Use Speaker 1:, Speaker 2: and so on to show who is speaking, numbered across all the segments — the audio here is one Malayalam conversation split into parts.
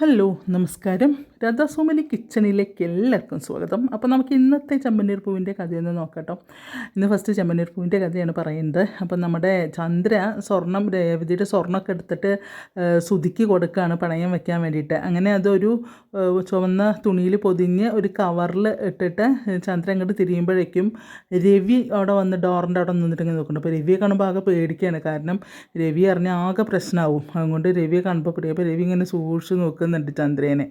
Speaker 1: ഹലോ നമസ്കാരം. രാധാസോമലി കിച്ചണിലേക്ക് എല്ലാവർക്കും സ്വാഗതം. അപ്പോൾ നമുക്ക് ഇന്നത്തെ ചെമ്പന്നീർ പൂവിന്റെ കഥയൊന്ന് നോക്കട്ടോ. ഇന്ന് ഫസ്റ്റ് ചെമ്പന്നീർ പൂവിന്റെ കഥയാണ് പറയുന്നത്. അപ്പോൾ നമ്മുടെ ചന്ദ്ര സ്വർണം രേവതിയുടെ സ്വർണമൊക്കെ എടുത്തിട്ട് സുതുക്കി കൊടുക്കുകയാണ് പണയം വെക്കാൻ വേണ്ടിയിട്ട്. അങ്ങനെ അതൊരു ചുവന്ന തുണിയിൽ പൊതിഞ്ഞ് ഒരു കവറിൽ ഇട്ടിട്ട് ചന്ദ്ര അങ്ങോട്ട് തിരിയുമ്പോഴേക്കും രവി അവിടെ വന്ന് ഡോറിന്റെ അവിടെ നിന്നിട്ട് ഇങ്ങനെ നോക്കുന്നു അപ്പോൾ രവിയെ കാണുമ്പോൾ ആകെ പേടിക്കുകയാണ്. കാരണം രവി അറിഞ്ഞാൽ ആകെ പ്രശ്നമാവും. അതുകൊണ്ട് രവിയെ കാണുമ്പോൾ പേടി. അപ്പോൾ രവി ഇങ്ങനെ സൂക്ഷിച്ച് നോക്കുന്നുണ്ട് ചന്ദ്രേനെ.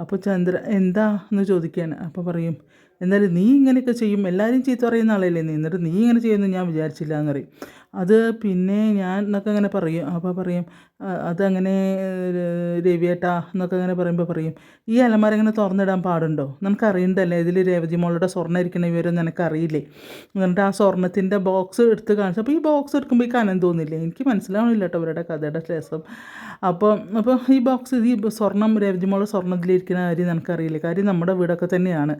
Speaker 1: അപ്പോൾ ചന്ദ്ര എന്താ? എന്ന് ചോദിക്കുകയാണ് അപ്പോൾ പറയും എന്നാലും നീ ഇങ്ങനെയൊക്കെ ചെയ്യും. എല്ലാവരും ചീത്ത പറയുന്ന ആളല്ലേ നീ? എന്നിട്ട് നീ ഇങ്ങനെ ചെയ്യുമെന്ന് ഞാൻ വിചാരിച്ചില്ല എന്ന് പറയും. അത് പിന്നെ ഞാൻ എന്നൊക്കെ അങ്ങനെ പറയും. അപ്പോൾ പറയും "ആ, അതങ്ങനെ രവിയേട്ടാ എന്നൊക്കെ അങ്ങനെ പറയുമ്പോൾ പറയും ഈ അലമാര ഇങ്ങനെ തുറന്നിടാൻ പാടുണ്ടോ? നമുക്കറിയണ്ടല്ലേ ഇതിൽ രേവതി മോളുടെ സ്വർണം ഇരിക്കുന്ന വിവരം നിനക്കറിയില്ലേ? എന്നിട്ട് ആ സ്വർണത്തിന്റെ ബോക്സ് എടുത്ത് കാണിച്ചു അപ്പോൾ ഈ ബോക്സ് എടുക്കുമ്പോൾ ഈ കനം തോന്നില്ലേ? എനിക്ക് മനസ്സിലാവണില്ല കേട്ടോ അവരുടെ കഥയുടെ ശേഷം അപ്പോൾ അപ്പോൾ ഈ ബോക്സ് ഈ സ്വർണം രേവതി മോളെ സ്വർണത്തിലിരിക്കുന്ന കാര്യം നിനക്കറിയില്ലേ? കാര്യം നമ്മുടെ വീടൊക്കെ തന്നെയാണ്.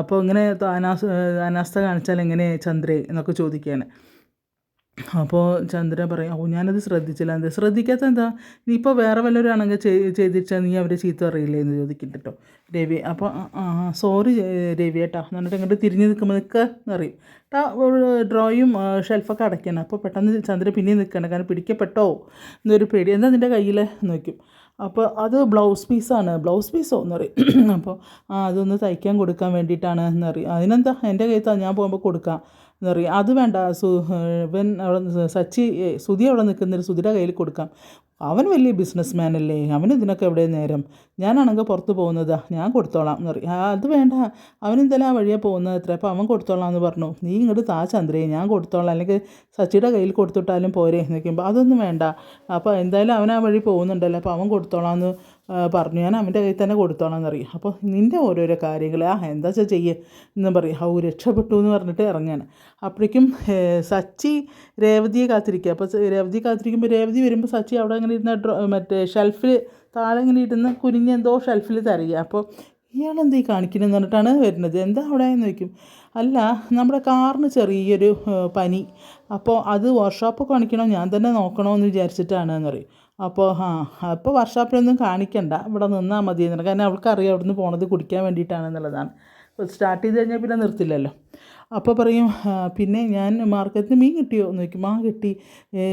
Speaker 1: അപ്പോൾ ഇങ്ങനെ അനാസ് അനാസ്ഥ കാണിച്ചാൽ എങ്ങനെ ചന്ദ്രേ? എന്നൊക്കെ ചോദിക്കുകയാണ് അപ്പോൾ ചന്ദ്ര പറയും ഓ ഞാനത് ശ്രദ്ധിച്ചില്ല. എന്താ ശ്രദ്ധിക്കാത്ത എന്താ? നീ ഇപ്പോൾ വേറെ വല്ലവരാണെങ്കിൽ ചെയ്തിച്ചാൽ നീ അവരെ ചീത്ത അറിയില്ലേ എന്ന് ചോദിക്കും കേട്ടോ രവി അപ്പോൾ സോറി രവി ഏട്ടാ എന്നിട്ട് ഇങ്ങോട്ട് തിരിഞ്ഞ് നിൽക്കുമ്പോൾ നിൽക്കുക എന്ന് പറയും. ട്ടാ ഡ്രോയും ഷെൽഫൊക്കെ അടയ്ക്കണം. അപ്പോൾ പെട്ടെന്ന് ചന്ദ്ര പിന്നെ നിൽക്കണം കാരണം പിടിക്കപ്പെട്ടോ? എന്നൊരു പേടി. എന്താ നിന്റെ കയ്യിൽ നോക്കും അപ്പോൾ അത് ബ്ലൗസ് പീസാണ്. ബ്ലൗസ് പീസോ? എന്ന് പറയും. അപ്പോൾ അതൊന്ന് തയ്ക്കാൻ കൊടുക്കാൻ വേണ്ടിയിട്ടാണ് എന്നറിയും അതിനെന്താ? എന്റെ കയ്യിൽ ഞാൻ പോകുമ്പോൾ കൊടുക്കാം. എന്ന് പറയും. അത് വേണ്ട സു ഇവൻ അവിടെ സച്ചി സുധി അവിടെ നിൽക്കുന്നൊരു സുധിയുടെ കയ്യിൽ കൊടുക്കാം. അവൻ വലിയ ബിസിനസ് അല്ലേ? അവന് ഇതിനൊക്കെ എവിടെ നേരം? ഞാനാണെങ്കിൽ പുറത്ത് പോകുന്നത്. ഞാൻ കൊടുത്തോളാം എന്ന് പറയും. അത് വേണ്ട. അവൻ എന്തായാലും ആ വഴിയാണ് പോകുന്നത് അത്ര. അപ്പോൾ അവൻ കൊടുത്തോളാം എന്ന് പറഞ്ഞു. നീ ഇങ്ങോട്ട് താ ചന്ദ്രേ ഞാൻ കൊടുത്തോളാം. അല്ലെങ്കിൽ സച്ചിയുടെ കയ്യിൽ കൊടുത്തിട്ടാലും പോരെ നിൽക്കുമ്പോൾ അതൊന്നും വേണ്ട. അപ്പോൾ എന്തായാലും അവൻ ആ വഴി പോകുന്നുണ്ടല്ലോ. അപ്പോൾ അവൻ കൊടുത്തോളാം എന്ന് പറഞ്ഞു. ഞാൻ അവന്റെ കയ്യിൽ തന്നെ കൊടുത്തോളാം എന്നറിയാം അപ്പോൾ നിന്റെ ഓരോരോ കാര്യങ്ങൾ ആ എന്താ വെച്ചാൽ ചെയ്യുക എന്ന് പറയും. ഹൗ രക്ഷപ്പെട്ടു എന്ന് പറഞ്ഞിട്ട് ഇറങ്ങാണ്. അപ്പോഴേക്കും സച്ചി രേവതിയെ കാത്തിരിക്കുക. അപ്പോൾ രേവതി കാത്തിരിക്കുമ്പോൾ രേവതി വരുമ്പോൾ സച്ചി അവിടെ അങ്ങനെ ഇരുന്ന മറ്റേ ഷെൽഫിൽ താഴെ ഇങ്ങനെ ഇരുന്ന് കുനിഞ്ഞ് എന്തോ ഷെൽഫിൽ തരിക. അപ്പോൾ ഇയാളെന്ത് ഈ കാണിക്കണമെന്ന് പറഞ്ഞിട്ടാണ് വരുന്നത്. എന്താ അവിടെ എന്ന് ചോദിക്കും. അല്ല നമ്മുടെ കാറിന് ചെറിയൊരു പനി. അപ്പോൾ അത് വർക്ക്ഷോപ്പ് കാണിക്കണോ? ഞാൻ തന്നെ നോക്കണോ എന്ന് വിചാരിച്ചിട്ടാണ് എന്ന് പറയും. അപ്പോൾ ആ അപ്പോൾ വർഷാപ്പിലൊന്നും കാണിക്കണ്ട. ഇവിടെ നിന്നാൽ മതി എന്ന്. കാരണം അവൾക്കറിയാം നിന്ന് പോണത് കുടിക്കാൻ വേണ്ടിയിട്ടാണെന്നുള്ളതാണ് സ്റ്റാർട്ട് ചെയ്ത് കഴിഞ്ഞാൽ പിന്നെ നിർത്തില്ലല്ലോ. അപ്പോൾ പറയും പിന്നെ ഞാൻ മാർക്കറ്റിൽ മീൻ കിട്ടിയോ? എന്ന് ചോദിക്കും ആ കിട്ടി.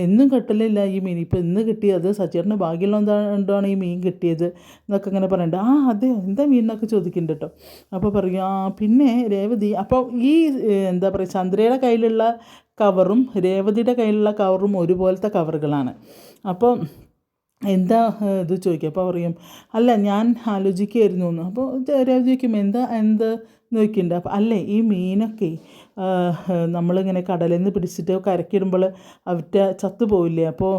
Speaker 1: എന്നും കിട്ടലില്ല ഈ മീൻ. ഇപ്പോൾ ഇന്ന് കിട്ടിയത് സച്ചേട്ടന് ഭാഗ്യമുള്ളതുകൊണ്ടാണ് ഈ മീൻ കിട്ടിയത്? എന്നൊക്കെ ഇങ്ങനെ പറയണ്ട. ആ അതെ എന്താ മീൻ എന്നൊക്കെ ചോദിക്കുന്നുണ്ട് കേട്ടോ. അപ്പോൾ പറയും ആ പിന്നെ രേവതി അപ്പോൾ ഈ എന്താ പറയുക ചന്ദ്രയുടെ കയ്യിലുള്ള കവറും രേവതിയുടെ കയ്യിലുള്ള കവറും ഒരുപോലത്തെ കവറുകളാണ് അപ്പോൾ എന്താ ഇത് ചോദിക്കുക. അപ്പോൾ പറയും അല്ല ഞാൻ ആലോചിക്കുകയായിരുന്നു. എന്ന് അപ്പോൾ രവി ചോദിക്കും എന്താ? എന്ത് നോക്കിയിട്ടുണ്ട് അപ്പോൾ അല്ലേ ഈ മീനൊക്കെ നമ്മളിങ്ങനെ കടലിൽ നിന്ന് പിടിച്ചിട്ട് കരക്കിടുമ്പോൾ അവറ്റ ചത്തുപോകില്ലേ അപ്പോൾ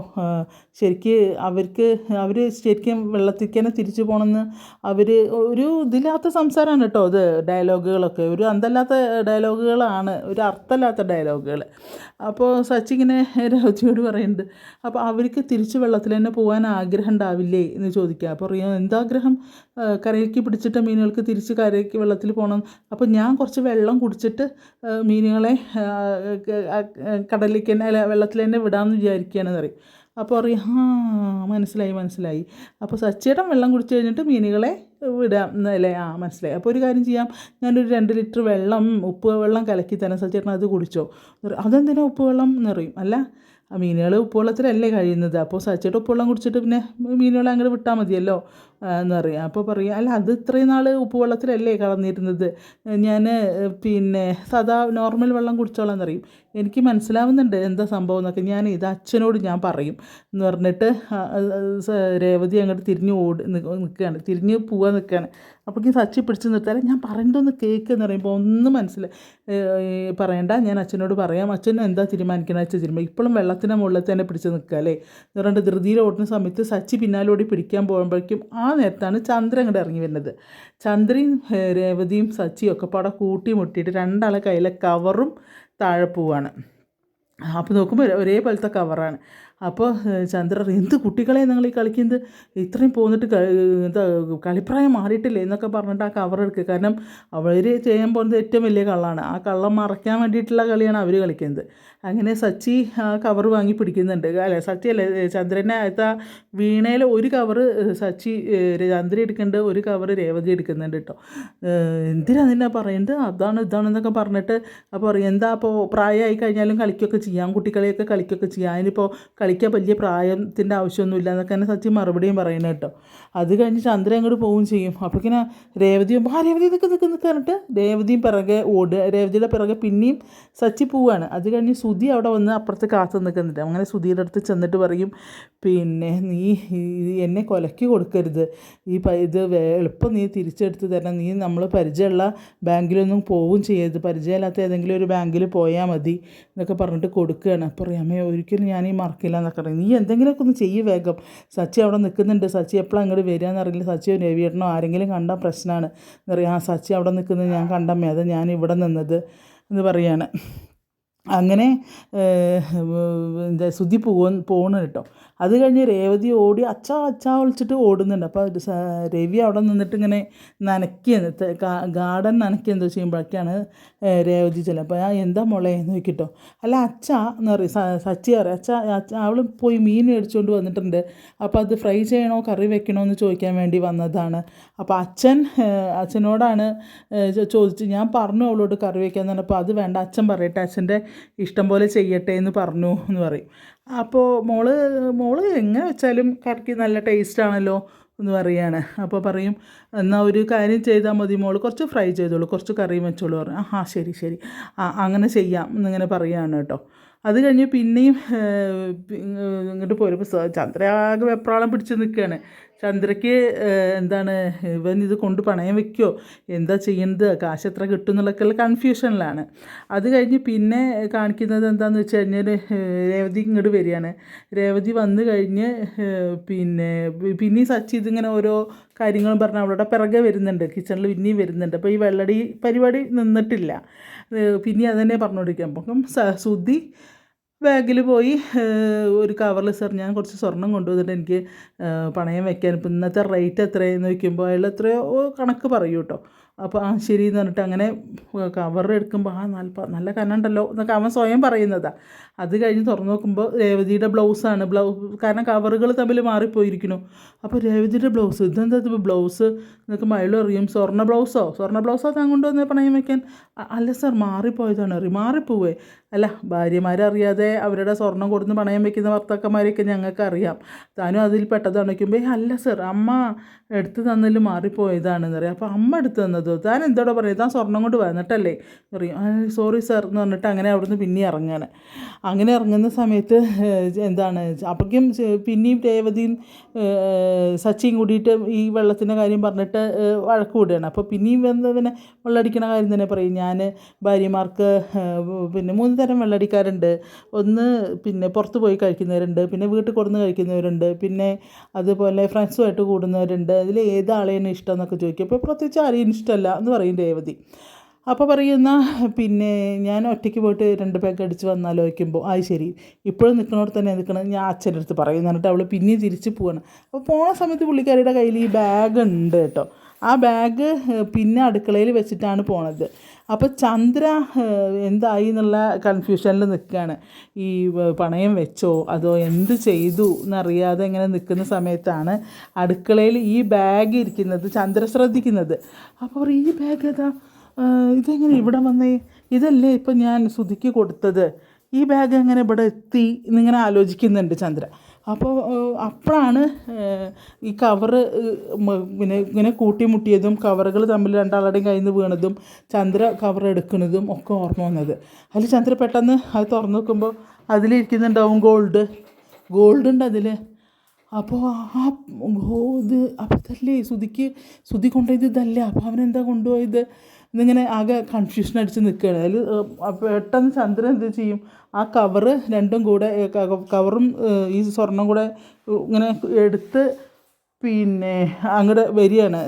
Speaker 1: ശരിക്ക് അവർക്ക് അവർ ശരിക്കും വെള്ളത്തിൽ തന്നെ തിരിച്ചു പോകണമെന്ന് അവർ ഒരു ഇതില്ലാത്ത സംസാരമാണ് കേട്ടോ അത് ഡയലോഗുകളൊക്കെ. ഒരു അന്തല്ലാത്ത ഡയലോഗുകളാണ് ഒരു അർത്ഥമില്ലാത്ത ഡയലോഗുകൾ. അപ്പോൾ സച്ചിങ്ങനെ രാജിയോട് പറയുന്നുണ്ട് അപ്പോൾ അവർക്ക് തിരിച്ച് വെള്ളത്തിൽ തന്നെ പോകാൻ ആഗ്രഹം ഉണ്ടാവില്ലേ? എന്ന് ചോദിക്കുക. അപ്പോൾ അറിയാം എന്താഗ്രഹം കരയിലേക്ക് പിടിച്ചിട്ട് മീനുകൾക്ക് തിരിച്ച് കരയിലേക്ക് വെള്ളത്തിൽ പോകണം അപ്പോൾ ഞാൻ കുറച്ച് വെള്ളം കുടിച്ചിട്ട് മീനുകളെ കടലിലേക്ക് തന്നെ അല്ല വെള്ളത്തിൽ തന്നെ വിടാമെന്ന് വിചാരിക്കുകയാണെന്ന് പറയും. അപ്പോൾ അറിയാം ആ മനസ്സിലായി മനസ്സിലായി. അപ്പോൾ സച്ചേട്ടൻ വെള്ളം കുടിച്ച് കഴിഞ്ഞിട്ട് മീനുകളെ വിടാം അല്ലേ? ആ മനസ്സിലായി. അപ്പോൾ ഒരു കാര്യം ചെയ്യാം. ഞാനൊരു രണ്ട് ലിറ്റർ വെള്ളം ഉപ്പ് വെള്ളം കലക്കി തരാം. സച്ചേട്ടൻ അത് കുടിച്ചോ. പറയും. അതെന്തിനാ ഉപ്പ് വെള്ളം? എന്നറിയും അല്ല ആ മീനുകൾ ഉപ്പുവെള്ളത്തിലല്ലേ കഴിയുന്നത്. അപ്പോൾ സച്ചിട്ട് ഉപ്പുവെള്ളം കുടിച്ചിട്ട് പിന്നെ മീനുകളെ അങ്ങോട്ട് വിട്ടാൽ മതിയല്ലോ എന്ന് പറയും. അപ്പോൾ പറയും അല്ല അത് ഇത്രയും നാൾ ഉപ്പുവെള്ളത്തിലല്ലേ കടന്നിരുന്നത്? ഞാൻ പിന്നെ സദാ നോർമൽ വെള്ളം കുടിച്ചോളാം എന്നറിയും. എനിക്ക് മനസ്സിലാവുന്നുണ്ട് എന്താ സംഭവം എന്നൊക്കെ. ഞാൻ ഇത് അച്ഛനോട് ഞാൻ പറയും എന്ന് പറഞ്ഞിട്ട് രേവതി അങ്ങോട്ട് തിരിഞ്ഞ് ഓടി നിൽക്കുകയാണ് തിരിഞ്ഞ് പോവാൻ നിൽക്കുകയാണ് അപ്പോഴേക്കും സച്ചി പിടിച്ച് നിർത്താൻ ഞാൻ പറയണ്ടൊന്ന് കേക്ക് എന്ന് പറയുമ്പോൾ ഒന്നും മനസ്സിലായി പറയണ്ട. ഞാൻ അച്ഛനോട് പറയാം. അച്ഛൻ എന്താ തീരുമാനിക്കണം അച്ഛൻ തീരുമാനം ഇപ്പോഴും വെള്ളത്തിന്റെ മുകളിൽ തന്നെ പിടിച്ച് നിൽക്കുക അല്ലേ? എന്ന് പറഞ്ഞിട്ട് ധൃതിയിൽ ഓടുന്ന സമയത്ത് സച്ചി പിന്നാലോടി പിടിക്കാൻ പോകുമ്പോഴേക്കും ആ നേരത്താണ് ചന്ദ്രൻ അങ്ങോട്ട് ഇറങ്ങി വരുന്നത്. ചന്ദ്രയും രേവതിയും സച്ചിയും ഒക്കെ പാടെ കൂട്ടി മുട്ടിയിട്ട് രണ്ടാളെ കയ്യിലെ കവറും താഴെ പോവാണ്. അപ്പോൾ നോക്കുമ്പോൾ ഒരേ പോലത്തെ കവറാണ്. അപ്പോൾ ചന്ദ്രർ ചന്ദ്ര എന്ത് കുട്ടികളെ നിങ്ങൾ ഈ കളിക്കുന്നത്? ഇത്രയും പോന്നിട്ട് എന്താ കളിപ്രായം മാറിയിട്ടില്ലേ? എന്നൊക്കെ പറഞ്ഞിട്ട് ആ കവർ എടുക്കുക. കാരണം അവർ ചെയ്യാൻ പോകുന്നത് ഏറ്റവും വലിയ കള്ളാണ്. ആ കള്ളം മറയ്ക്കാൻ വേണ്ടിയിട്ടുള്ള കളിയാണ് അവർ കളിക്കുന്നത്. അങ്ങനെ സച്ചി ആ കവർ വാങ്ങി പിടിക്കുന്നുണ്ട്. അല്ല? സച്ചി അല്ല? ചന്ദ്രനെ ആ വീണയിൽ ഒരു കവർ സച്ചി ചന്ദ്രൻ ചന്ദ്ര എടുക്കുന്നുണ്ട്. ഒരു കവർ രേവതി എടുക്കുന്നുണ്ട് കേട്ടോ എന്തിനാ നിന്നെ പറയുന്നത് അതാണ് ഇതാണെന്നൊക്കെ പറഞ്ഞിട്ട് അപ്പോൾ പറയും എന്താ അപ്പോൾ പ്രായമായി കഴിഞ്ഞാലും കളിക്കുകയൊക്കെ ചെയ്യാം. കുട്ടികളെയൊക്കെ കളിക്കുകയൊക്കെ ചെയ്യാം. അതിനിപ്പോൾ കളിക്കാൻ വലിയ പ്രായത്തിന്റെ ആവശ്യമൊന്നുമില്ല എന്നൊക്കെ തന്നെ സച്ചി മറുപടിയും പറയുന്നത് കേട്ടോ അത് കഴിഞ്ഞ് ചന്ദ്രൻ അങ്ങോട്ട് പോവുകയും ചെയ്യും. അപ്പോൾ ഇങ്ങനെ രേവതിയും ആ രേവതി നിൽക്ക് നിൽക്ക് നിൽക്കാനിട്ട് രേവതിയും പിറകെ ഓടുക. രേവതിയുടെ പിറകെ പിന്നെയും സച്ചി പോവുകയാണ്. അത് കഴിഞ്ഞ് സുധി അവിടെ വന്ന് അപ്പുറത്ത് കാത്തു നിൽക്കുന്നില്ല. അങ്ങനെ സുധിയുടെ അടുത്ത് ചെന്നിട്ട് പറയും പിന്നെ നീ എന്നെ കൊലയ്ക്ക് കൊടുക്കരുത്. ഈ ഇത് എളുപ്പം നീ തിരിച്ചെടുത്ത് തരണം. നീ നമ്മൾ പരിചയമുള്ള ബാങ്കിലൊന്നും പോവും ചെയ്യരുത്. പരിചയമില്ലാത്ത ഏതെങ്കിലും ഒരു ബാങ്കിൽ പോയാൽ മതി എന്നൊക്കെ പറഞ്ഞിട്ട് കൊടുക്കുകയാണ്. അപ്പോൾ പറയാമേ ഒരിക്കലും ഞാൻ ഈ മറക്കില്ല എന്നൊക്കെ പറയും. നീ എന്തെങ്കിലുമൊക്കെ ഒന്ന് ചെയ്യ് വേഗം. സച്ചി അവിടെ നിൽക്കുന്നുണ്ട്. സച്ചി എപ്പോഴും അങ്ങോട്ട് വരിക സച്ചി സച്ചിയോ രവിയേട്ടനോ ആരെങ്കിലും കണ്ടാൽ പ്രശ്നമാണ് എന്നറിയാം. ആ സച്ചി അവിടെ നിൽക്കുന്നത് ഞാൻ കണ്ടമ്മേ അത് ഞാൻ ഇവിടെ നിന്നത് എന്ന് പറയാണ്. അങ്ങനെ എന്താ ശുദ്ധി പോവാൻ പോകണം കേട്ടോ. അത് കഴിഞ്ഞ് രേവതി ഓടി അച്ഛാ അച്ഛാ വിളിച്ചിട്ട് ഓടുന്നുണ്ട്. അപ്പോൾ രവി അവിടെ നിന്നിട്ട് ഇങ്ങനെ നനയ്ക്കുകയാണ്. ഗാർഡൻ നനയ്ക്കുക എന്തോ ചെയ്യുമ്പോഴൊക്കെയാണ് രേവതി ചെല്ലുക അപ്പോൾ ആ എന്താ മോളെ? എന്ന് നോക്കിട്ടോ അല്ല അച്ഛാ എന്ന് പറയും. സച്ചി പറയും. അച്ച അച്ഛ അവൾ പോയി മീൻ മേടിച്ചുകൊണ്ട് വന്നിട്ടുണ്ട്. അപ്പോൾ അത് ഫ്രൈ ചെയ്യണോ കറി വെക്കണോ എന്ന് ചോദിക്കാൻ വേണ്ടി വന്നതാണ്. അപ്പോൾ അച്ഛൻ അച്ഛനോടാണ് ചോദിച്ച് ഞാൻ പറഞ്ഞു അവളോട് കറി വെക്കാൻ പറഞ്ഞപ്പോൾ അത് വേണ്ട. അച്ഛൻ പറയട്ടെ അച്ഛന്റെ ഇഷ്ടം പോലെ ചെയ്യട്ടെ എന്ന് പറഞ്ഞു എന്ന് പറയും. അപ്പോൾ മോൾ മോൾ എങ്ങനെ വെച്ചാലും കറിക്ക് നല്ല ടേസ്റ്റ് ആണല്ലോ എന്ന് പറയാണ്. അപ്പോൾ പറയും എന്നാൽ ഒരു കാര്യം ചെയ്താൽ മതി മോൾ കുറച്ച് ഫ്രൈ ചെയ്തോളൂ കുറച്ച് കറിയും വെച്ചോളൂ പറഞ്ഞു ആ ശരി ശരി. ആ അങ്ങനെ ചെയ്യാം എന്നിങ്ങനെ പറയുകയാണ് കേട്ടോ. അത് കഴിഞ്ഞ് പിന്നെയും ഇങ്ങോട്ട് പോരുമ്പോൾ ചന്ദ്രയാകെ വെപ്രാളം പിടിച്ച് നിൽക്കുകയാണ് ചന്ദ്രയ്ക്ക് എന്താണ് ഇവൻ ഇത് കൊണ്ട് പണയം വെക്കുമോ എന്താ ചെയ്യുന്നത് കാശ് എത്ര കിട്ടും എന്നുള്ളൊക്കെ കൺഫ്യൂഷനിലാണ് അത് കഴിഞ്ഞ് പിന്നെ കാണിക്കുന്നത് എന്താണെന്ന് വെച്ച് കഴിഞ്ഞാൽ രേവതി ഇങ്ങോട്ട് വരികയാണ്. രേവതി വന്നു കഴിഞ്ഞ് പിന്നെ പിന്നെ സച്ചി ഇതിങ്ങനെ ഓരോ കാര്യങ്ങളും പറഞ്ഞ് അവളുടെ പിറകെ വരുന്നുണ്ട്. കിച്ചണിൽ പിന്നെയും വരുന്നുണ്ട്. അപ്പോൾ ഈ വെള്ളടി പരിപാടി നിന്നിട്ടില്ല. പിന്നെ പിന്നെയും അത് തന്നെ പറഞ്ഞുകൊണ്ടിരിക്കും അപ്പം സുദ്ധി ബാഗിൽ പോയി ഒരു കവറിൽ സാർ ഞാൻ കുറച്ച് സ്വർണം കൊണ്ടുവന്നിട്ട് എനിക്ക് പണയം വെക്കാൻ ഇപ്പം ഇന്നത്തെ റേറ്റ് എത്രയെന്ന് ചോദിക്കുമ്പോൾ അയാൾ എത്രയോ കണക്ക് പറയൂ കേട്ടോ അപ്പോൾ ആ ശരി എന്ന് പറഞ്ഞിട്ട് അങ്ങനെ കവർ എടുക്കുമ്പോൾ ആ നല്ല നല്ല കനുണ്ടല്ലോ എന്നൊക്കെ അവൻ സ്വയം പറയുന്നതാണ് അത് കഴിഞ്ഞ് തുറന്നു നോക്കുമ്പോൾ രേവതിയുടെ ബ്ലൗസാണ് ബ്ലൗസ് കാരണം കവറുകൾ തമ്മിൽ മാറിപ്പോയിരിക്കുന്നു. അപ്പോൾ രേവതിയുടെ ബ്ലൗസ് ഇതെന്താ ഇപ്പോൾ ബ്ലൗസ് എന്നൊക്കെ മഴ അറിയും സ്വർണ ബ്ലൗസോ സ്വർണ ബ്ലൗസോ താൻ കൊണ്ടുവന്ന് പണയം വയ്ക്കാൻ "അ- അല്ല സാർ മാറിപ്പോയതാണ്. അറിയും മാറിപ്പോവേ. അല്ല ഭാര്യമാരറിയാതെ അവരുടെ സ്വർണം കൊടുന്ന് പണയം വെക്കുന്ന ഭർത്താക്കന്മാരെയൊക്കെ ഞങ്ങൾക്ക് അറിയാം താനും അതിൽ പെട്ടതാണ്. വയ്ക്കുമ്പോൾ അല്ല സർ അമ്മ എടുത്തു തന്നതിൽ മാറിപ്പോയതാണെന്ന് പറയാം അപ്പോൾ അമ്മ എടുത്തു തന്നത്? താൻ എന്തോടെ പറയും താൻ സ്വർണം കൊണ്ട് വന്നിട്ടല്ലേ? പറയും. സോറി സർ എന്ന് പറഞ്ഞിട്ട് അങ്ങനെ അവിടുന്ന് പിന്നെ ഇറങ്ങാണ്. അങ്ങനെ ഇറങ്ങുന്ന സമയത്ത് എന്താണ് അപ്പോഴേക്കും പിന്നെയും രേവതിയും സച്ചിയും കൂടിയിട്ട് ഈ വെള്ളത്തിന്റെ കാര്യം പറഞ്ഞിട്ട് വഴക്ക് കൂടുകയാണ് അപ്പോൾ പിന്നെയും വന്ന് പിന്നെ വെള്ളമടിക്കണ കാര്യം തന്നെ പറയും. ഞാൻ ഭാര്യമാർക്ക് പിന്നെ മൂന്ന് തരം വെള്ളടിക്കാരുണ്ട് ഒന്ന് പിന്നെ പുറത്ത് പോയി കഴിക്കുന്നവരുണ്ട് പിന്നെ വീട്ടിൽ കൊടുന്ന് കഴിക്കുന്നവരുണ്ട് പിന്നെ അതുപോലെ ഫ്രണ്ട്സുമായിട്ട് കൂടുന്നവരുണ്ട്. അതിൽ ഏതാളെയാണ് ഇഷ്ടം എന്നൊക്കെ ചോദിക്കും. അപ്പോൾ പ്രത്യേകിച്ച് ആരെയും ഇഷ്ടമല്ല എന്ന് പറയും രേവതി. അപ്പോൾ പറയുന്ന പിന്നെ ഞാൻ ഒറ്റയ്ക്ക് പോയിട്ട് രണ്ട് പാക്ക് അടിച്ച് വന്നാലോ വയ്ക്കുമ്പോൾ അത് ശരി ഇപ്പോഴും നിൽക്കണോട് തന്നെ നിൽക്കണം ഞാൻ അച്ഛന്റെ അടുത്ത് പറയും എന്നിട്ട് അവൾ പിന്നെയും തിരിച്ച് പോവാണ്. അപ്പോൾ പോണ സമയത്ത് പുള്ളിക്കാരിയുടെ കയ്യിൽ ഈ ബാഗ് ഉണ്ട് കേട്ടോ. ആ ബാഗ് പിന്നെ അടുക്കളയിൽ വെച്ചിട്ടാണ് പോണത്. അപ്പോൾ ചന്ദ്ര എന്തായി എന്നുള്ള കൺഫ്യൂഷനിൽ നിൽക്കുകയാണ് ഈ പണയം വെച്ചോ അതോ എന്ത് ചെയ്തു എന്നറിയാതെ ഇങ്ങനെ നിൽക്കുന്ന സമയത്താണ് അടുക്കളയിൽ ഈ ബാഗ് ഇരിക്കുന്നത് ചന്ദ്ര ശ്രദ്ധിക്കുന്നത്. അപ്പോൾ ഈ ബാഗ് ഏതാ? ഇതെങ്ങനെ ഇവിടെ വന്നേ? ഇതല്ലേ ഇപ്പം ഞാൻ സുധിക്ക് കൊടുത്തത്? ഈ ബാഗ് എങ്ങനെ ഇവിടെ എത്തി? എന്നിങ്ങനെ ആലോചിക്കുന്നുണ്ട് ചന്ദ്ര. അപ്പോൾ അപ്പോഴാണ് ഈ കവറ് പിന്നെ ഇങ്ങനെ കൂട്ടിമുട്ടിയതും കവറുകൾ തമ്മിൽ രണ്ടാളുടെയും കയ്യിൽ നിന്ന് വീണതും ചന്ദ്ര കവർ എടുക്കുന്നതും ഒക്കെ ഓർമ്മ വന്നത്. അതിൽ ചന്ദ്ര പെട്ടെന്ന് അത് തുറന്നു നോക്കുമ്പോൾ അതിലിരിക്കുന്നുണ്ടാവും ഗോൾഡ് ഗോൾഡ് ഉണ്ട് അതിൽ അപ്പോൾ ആ ഇത് അപ്പോൾ ഇതല്ലേ ശ്രുതിക്ക് ശ്രുതി കൊണ്ടുപോയത് ഇതല്ലേ? അപ്പോൾ അവനെന്താ കൊണ്ടുപോയത്? എന്നിങ്ങനെ ആകെ കൺഫ്യൂഷൻ അടിച്ച് നിൽക്കുകയാണ് അതിൽ പെട്ടെന്ന് ചന്ദ്രൻ എന്ത് ചെയ്യും? ആ കവറ് രണ്ടും കൂടെ കവറും ഈ സ്വർണം കൂടെ ഇങ്ങനെ എടുത്ത് പിന്നെ അങ്ങോട്ട് വരികയാണ്.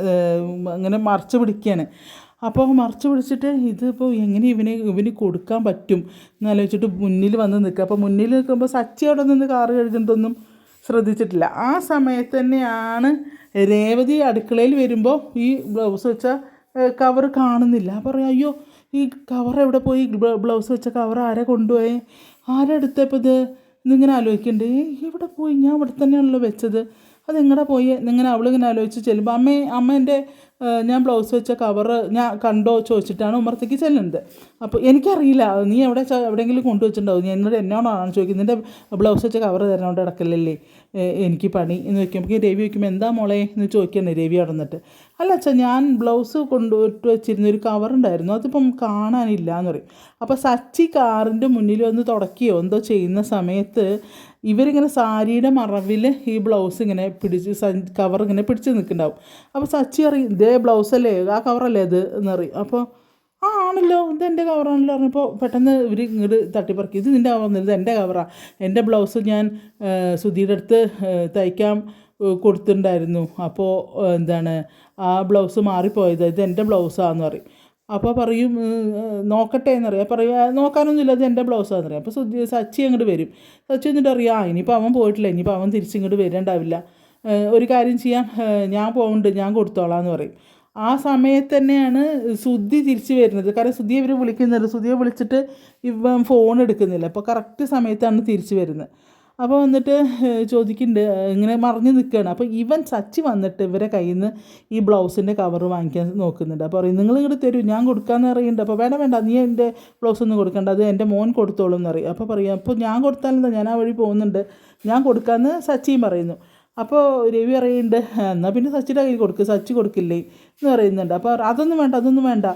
Speaker 1: അങ്ങനെ മറച്ച് പിടിക്കുകയാണ്. അപ്പോൾ മറച്ച് പിടിച്ചിട്ട് ഇതിപ്പോൾ എങ്ങനെ ഇവന് ഇവന് കൊടുക്കാൻ പറ്റും? എന്നാലോചിച്ചിട്ട് മുന്നിൽ വന്ന് നിൽക്കുക അപ്പോൾ മുന്നിൽ നിൽക്കുമ്പോൾ സച്ചി അവിടെ നിന്ന് കാറ് കഴുകുന്നതൊന്നും ശ്രദ്ധിച്ചിട്ടില്ല. ആ സമയത്ത് തന്നെയാണ് രേവതി അടുക്കളയിൽ വരുമ്പോൾ ഈ ബ്ലൗസ് വെച്ച കവർ കാണുന്നില്ല. പറയും അയ്യോ ഈ കവർ എവിടെ പോയി? ബ്ലൗസ് വെച്ച കവർ ആരെ കൊണ്ടുപോയേ? ആരാ എടുത്തപ്പോൾ ഇത്? എന്നിങ്ങനെ ആലോചിക്കണ്ടേ. എവിടെ പോയി? ഞാൻ ഇവിടെ തന്നെയാണല്ലോ വെച്ചത്. അതെങ്ങടെ പോയി? എന്നിങ്ങനെ അവളിങ്ങനെ ആലോചിച്ച് ചെല്ലുമ്പോൾ അമ്മേ അമ്മ എന്റെ ഞാൻ ബ്ലൗസ് വെച്ച കവർ ഞാൻ കണ്ടോ? ചോദിച്ചിട്ടാണ് ഉമ്മറത്തേക്ക് ചെല്ലുന്നത്. അപ്പോൾ എനിക്കറിയില്ല നീ എവിടെ എവിടെയെങ്കിലും കൊണ്ടുവച്ചിട്ടുണ്ടാവും നീ എന്നോട് എന്നോടാണ് ചോദിക്കുന്നത്? നിന്റെ ബ്ലൗസ് വെച്ച കവർ തരണോണ്ട് കിടക്കലല്ലേ എനിക്ക് പണി. എന്ന് ചോദിക്കുമ്പോൾ രവി ചോദിക്കുമ്പോൾ എന്താ മോളെ? എന്ന് ചോദിക്കണേ രവി അവിടെ നിന്നിട്ട്. അല്ല അച്ഛാ ഞാൻ ബ്ലൗസ് കൊണ്ടുപോയിട്ട് വെച്ചിരുന്ന ഒരു കവറുണ്ടായിരുന്നു അതിപ്പം കാണാനില്ല എന്ന് പറയും. അപ്പോൾ സച്ചി കാറിന്റെ മുന്നിൽ വന്ന് തുടക്കിയോ? എന്തോ ചെയ്യുന്ന സമയത്ത് ഇവരിങ്ങനെ സാരിയുടെ മറവിൽ ഈ ബ്ലൗസ് ഇങ്ങനെ പിടിച്ച് കവർ ഇങ്ങനെ പിടിച്ച് നിൽക്കുന്നുണ്ടാവും. അപ്പോൾ സച്ചി അറിയും ഇതേ ബ്ലൗസ് അല്ലേ? ആ കവറല്ലേ ഇത്? എന്നറിയും അപ്പോൾ ആ ആണല്ലോ. ഇത് എന്റെ കവറാണല്ലോ പറഞ്ഞപ്പോൾ പെട്ടെന്ന് ഇവർ ഇങ്ങോട്ട് തട്ടിപ്പറക്കി. ഇത് നിന്റെ കവറൊന്നും ഇത് എന്റെ കവറാണ് എന്റെ ബ്ലൗസ് ഞാൻ സുധീടെ അടുത്ത് തയ്ക്കാം കൊടുത്തിട്ടുണ്ടായിരുന്നു. അപ്പോൾ എന്താണ് ആ ബ്ലൗസ് മാറിപ്പോയത്. ഇത് എന്റെ ബ്ലൗസാന്ന് പറയും. അപ്പോൾ പറയും "ഉം, നോക്കട്ടെ എന്നറിയാം പറയും "ആ, നോക്കാനൊന്നുമില്ല അത് എന്റെ ബ്ലൗസാന്ന് പറയാം. അപ്പോൾ സുധി സച്ചി അങ്ങോട്ട് വരും. സച്ചി എന്നിട്ട് അറിയാം ആ ഇനിയിപ്പോൾ അവൻ പോയിട്ടില്ല ഇനിയിപ്പോൾ അവൻ തിരിച്ചിങ്ങോട്ട് വരേണ്ടാവില്ല. ഒരു കാര്യം ചെയ്യാം ഞാൻ പോകുന്നുണ്ട് ഞാൻ കൊടുത്തോളാം എന്ന് പറയും. ആ സമയത്ത് തന്നെയാണ് സുധി തിരിച്ച് വരുന്നത്. കാരണം സുധിയെ ഇവർ വിളിക്കുന്നുണ്ട് സുധിയെ വിളിച്ചിട്ട് ഇവൻ ഫോൺ എടുക്കുന്നില്ല. അപ്പോൾ കറക്റ്റ് സമയത്താണ് തിരിച്ച് വരുന്നത്. അപ്പോൾ വന്നിട്ട് ചോദിക്കുന്നുണ്ട് ഇങ്ങനെ മറിഞ്ഞ് നിൽക്കുകയാണ് അപ്പോൾ ഇവൻ സച്ചി വന്നിട്ട് ഇവരെ കയ്യിൽ നിന്ന് ഈ ബ്ലൗസിന്റെ കവർ വാങ്ങിക്കാൻ നോക്കുന്നുണ്ട്. അപ്പോൾ പറയും നിങ്ങൾ ഇങ്ങോട്ട് തരൂ ഞാൻ കൊടുക്കാമെന്ന് അറിയുന്നുണ്ട് അപ്പോൾ വേണ്ട വേണ്ട നീ എന്റെ ബ്ലൗസ് ഒന്നും കൊടുക്കണ്ട അത് എന്റെ മോൻ കൊടുത്തോളും എന്ന് പറയും. അപ്പോൾ പറയും അപ്പോൾ ഞാൻ കൊടുത്താലെന്താ ഞാൻ ആ വഴി പോകുന്നുണ്ട്. ഞാൻ കൊടുക്കാമെന്ന് സച്ചിയും പറയുന്നു. അപ്പോൾ രവി പറയുന്നുണ്ട് എന്നാൽ പിന്നെ സച്ചിന്റെ കയ്യിൽ കൊടുക്ക് സച്ചി കൊടുക്കില്ലേ? എന്ന് പറയുന്നുണ്ട്. അപ്പോൾ അതൊന്നും വേണ്ട അതൊന്നും വേണ്ട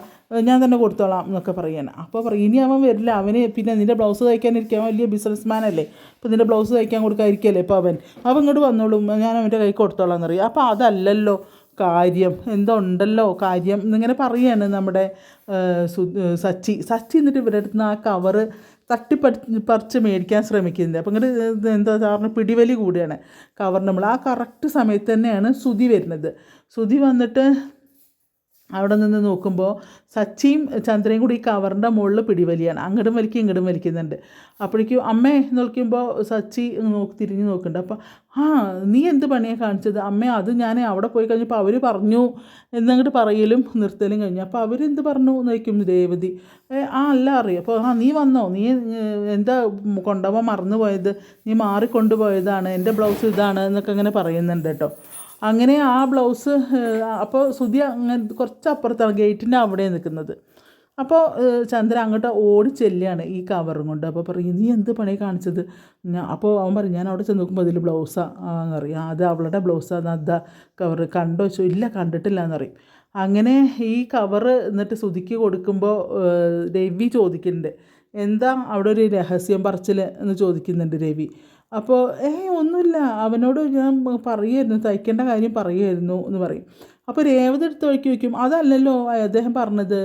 Speaker 1: ഞാൻ തന്നെ കൊടുത്തോളാം എന്നൊക്കെ പറയാൻ അപ്പോൾ പറയും ഇനി അവൻ വരില്ല അവന് പിന്നെ നിന്റെ ബ്ലൗസ് തയ്ക്കാനിരിക്കാൻ വലിയ ബിസിനസ് മാൻ അല്ലേ? അപ്പോൾ നിന്റെ ബ്ലൗസ് തയ്ക്കാൻ കൊടുക്കാതിരിക്കല്ലേ ഇപ്പോൾ അവൻ? അവൻ ഇങ്ങോട്ട് വന്നോളും ഞാൻ അവന്റെ കൈ കൊടുത്തോളാം എന്നറിയാം. അപ്പോൾ അതല്ലല്ലോ കാര്യം എന്തുണ്ടല്ലോ കാര്യം എന്നിങ്ങനെ പറയാണ് നമ്മുടെ സച്ചി. സച്ചി എന്നിട്ട് ഇവരുടെ അടുത്ത് നിന്ന് ആ കവറ് തട്ടിപ്പറി പറിച്ച് മേടിക്കാൻ ശ്രമിക്കുന്നത് അപ്പം ഇങ്ങോട്ട് എന്താ സാറിന് പിടിവലി കൂടിയാണ്. കവർ നമ്മൾ ആ കറക്റ്റ് സമയത്ത് തന്നെയാണ് ശ്രുതി വരുന്നത്. ശ്രുതി വന്നിട്ട് അവിടെ നിന്ന് നോക്കുമ്പോൾ സച്ചിയും ചന്ദ്രയും കൂടി ഈ കവറിന്റെ മുകളിൽ പിടിവലിയാണ്. അങ്ങോട്ടും വലിക്കും ഇങ്ങോട്ടും വലിക്കുന്നുണ്ട്. അപ്പോഴേക്കും അമ്മേ എന്ന് വിളിക്കുമ്പോൾ സച്ചി നോക്കി തിരിഞ്ഞ് നോക്കുന്നുണ്ട്. അപ്പോൾ ആ നീ എന്ത് പണിയാണ് കാണിച്ചത്? അമ്മേ അത് ഞാൻ അവിടെ പോയി കഴിഞ്ഞപ്പോൾ അവർ പറഞ്ഞു എന്നങ്ങോട്ട് പറയലും നിർത്തലും കഴിഞ്ഞു. അപ്പോൾ അവരെന്ത് പറഞ്ഞു എന്ന് ചോദിക്കും രേവതി. ആ അല്ല അറിയാം. അപ്പോൾ ആ നീ വന്നോ? നീ എന്താ കൊണ്ടുപോകാൻ മറന്നു പോയത് നീ മാറിക്കൊണ്ടുപോയതാണ്? എന്റെ ബ്ലൗസ് ഇതാണ്? എന്നൊക്കെ അങ്ങനെ പറയുന്നുണ്ട് കേട്ടോ. അങ്ങനെ ആ ബ്ലൗസ് അപ്പോൾ സുധി അങ്ങനെ കുറച്ച് അപ്പുറത്താണ് ഗേറ്റിന്റെ അവിടെ നിൽക്കുന്നത് അപ്പോൾ ചന്ദ്ര അങ്ങോട്ട് ഓടി ചെല്ലുകയാണ് ഈ കവറും കൊണ്ട്. അപ്പോൾ പറയും നീ എന്ത് പണി കാണിച്ചത്? അപ്പോൾ അവൻ പറയും ഞാൻ അവിടെ ചെന്ന് നോക്കുമ്പോൾ അതിൽ ബ്ലൗസാന്ന് അറിയാം അത് അവളുടെ ബ്ലൗസാണ് അതാ കവർ കണ്ടോ? ചോ ഇല്ല കണ്ടിട്ടില്ല എന്നറിയും അങ്ങനെ ഈ കവർ എന്നിട്ട് സുധിക്ക് കൊടുക്കുമ്പോൾ രവി ചോദിക്കുന്നുണ്ട്. എന്താ അവിടെ ഒരു രഹസ്യം പറച്ചിൽ എന്ന് ചോദിക്കുന്നുണ്ട് രവി. അപ്പോൾ ഏ ഒന്നുമില്ല. അവനോട് ഞാൻ പറയുമായിരുന്നു. തയ്ക്കേണ്ട കാര്യം പറയുമായിരുന്നു എന്ന് പറയും. അപ്പോൾ രേവതി എടുത്ത് വഴിക്ക് വയ്ക്കും അതല്ലല്ലോ അദ്ദേഹം പറഞ്ഞത്.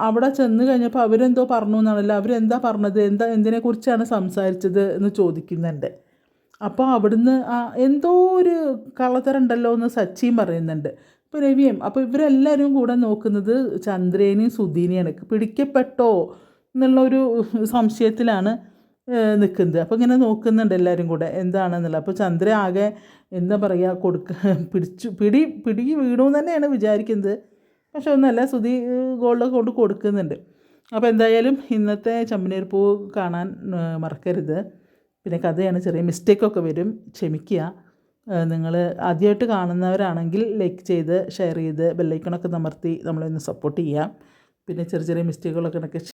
Speaker 1: അവിടെ ചെന്ന് കഴിഞ്ഞപ്പോൾ അവരെന്തോ പറഞ്ഞു എന്നാണല്ലോ. അവരെന്താ പറഞ്ഞത്? എന്താ എന്തിനെക്കുറിച്ചാണ് സംസാരിച്ചത്? എന്ന് ചോദിക്കുന്നുണ്ട്. അപ്പോൾ അവിടുന്ന് എന്തോ ഒരു കള്ളത്തരം ഉണ്ടല്ലോ എന്ന് സച്ചിയും പറയുന്നുണ്ട്. ഇപ്പോൾ രവിയും അപ്പോൾ ഇവരെല്ലാവരും കൂടെ നോക്കുന്നത് ചന്ദ്രേനെയും സുധീനെയാണ് പിടിക്കപ്പെട്ടോ എന്നുള്ളൊരു സംശയത്തിലാണ് നിൽക്കുന്നത് അപ്പോൾ ഇങ്ങനെ നോക്കുന്നുണ്ട് എല്ലാവരും കൂടെ എന്താണെന്നുള്ളത് അപ്പോൾ ചന്ദ്ര ആകെ എന്താ പറയുക കൊടുക്ക പിടിച്ചു പിടി പിടി വീണു തന്നെയാണ് വിചാരിക്കുന്നത്. പക്ഷെ ഒന്നല്ല സുതി ഗോൾഡ് കൊണ്ട് കൊടുക്കുന്നുണ്ട്. അപ്പോൾ എന്തായാലും ഇന്നത്തെ ചമ്മനീർ പൂ കാണാൻ മറക്കരുത്. പിന്നെ കഥയാണ് ചെറിയ മിസ്റ്റേക്കൊക്കെ വരും. ക്ഷമിക്കുക നിങ്ങൾ ആദ്യമായിട്ട് കാണുന്നവരാണെങ്കിൽ ലൈക്ക് ചെയ്ത് ഷെയർ ചെയ്ത് ബെല്ലൈക്കണൊക്കെ നമർത്തി നമ്മളെ ഒന്ന് സപ്പോർട്ട് ചെയ്യാം. പിന്നെ ചെറിയ ചെറിയ മിസ്റ്റേക്കുകളൊക്കെ